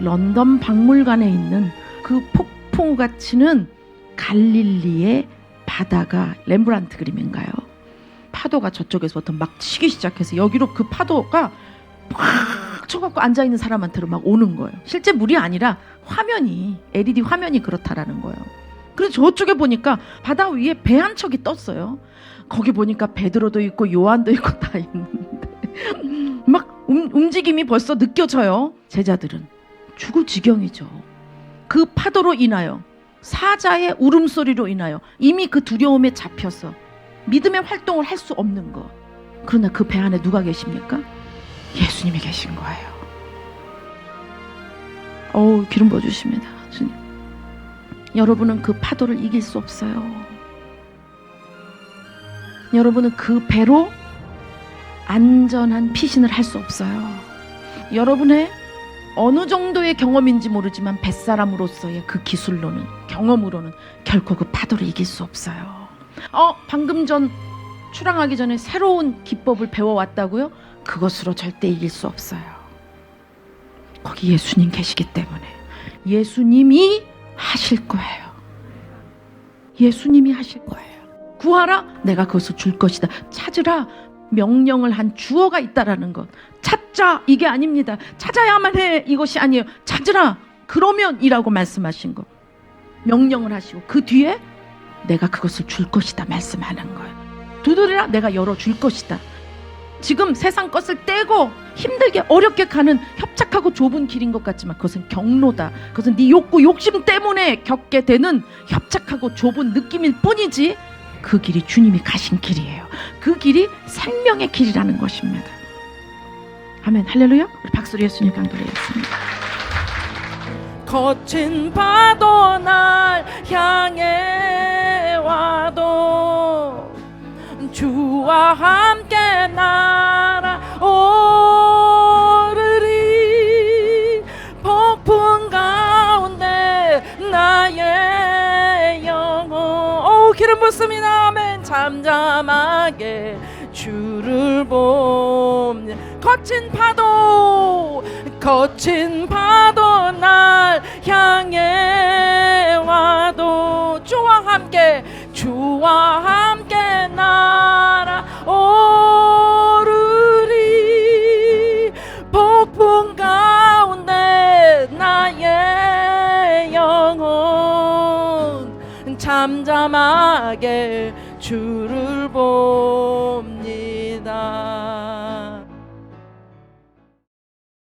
런던 박물관에 있는 그 폭풍같이는 갈릴리의 바다가 렘브란트 그림인가요? 파도가 저쪽에서부터 막 치기 시작해서 여기로 그 파도가 팍 쳐갖고 앉아 있는 사람한테로 막 오는 거예요. 실제 물이 아니라 화면이 LED 화면이 그렇다라는 거예요. 그래서 저쪽에 보니까 바다 위에 배 한 척이 떴어요. 거기 보니까 베드로도 있고 요한도 있고 다 있는데 막 움, 움직임이 벌써 느껴져요. 제자들은 죽을 지경이죠. 그 파도로 인하여 사자의 울음소리로 인하여 이미 그 두려움에 잡혀서 믿음의 활동을 할 수 없는 것. 그러나 그 배 안에 누가 계십니까? 예수님이 계신 거예요. 어우, 기름 부어주십니다. 주님. 여러분은 그 파도를 이길 수 없어요. 여러분은 그 배로 안전한 피신을 할 수 없어요. 여러분의 어느 정도의 경험인지 모르지만 뱃사람으로서의 그 기술로는 경험으로는 결코 그 파도를 이길 수 없어요. 어, 방금 전 출항하기 전에 새로운 기법을 배워왔다고요? 그것으로 절대 이길 수 없어요. 거기 예수님 계시기 때문에 예수님이 하실 거예요. 예수님이 하실 거예요. 구하라 내가 그것을 줄 것이다. 찾으라 명령을 한 주어가 있다라는 것. 찾자 이게 아닙니다. 찾아야만 해 이것이 아니에요. 찾으라 그러면이라고 말씀하신 것. 명령을 하시고 그 뒤에 내가 그것을 줄 것이다 말씀하는 거예요. 두드리라 내가 열어 줄 것이다. 지금 세상 것을 떼고 힘들게 어렵게 가는 협착하고 좁은 길인 것 같지만 그것은 경로다. 그것은 네 욕구 욕심 때문에 겪게 되는 협착하고 좁은 느낌일 뿐이지 그 길이 주님이 가신 길이에요. 그 길이 생명의 길이라는 것입니다. 아멘. 할렐루야. 우리 박수로 예수님 강도리했습니다. 거친 파도 날 향해 와도 주와 함께 날 기름 붓습니다. 아멘. 잠잠하게 주를 봄 거친 파도 거친 파도 날 향해 와도 주와 함께 주와 함께 잠잠하게 주를 봄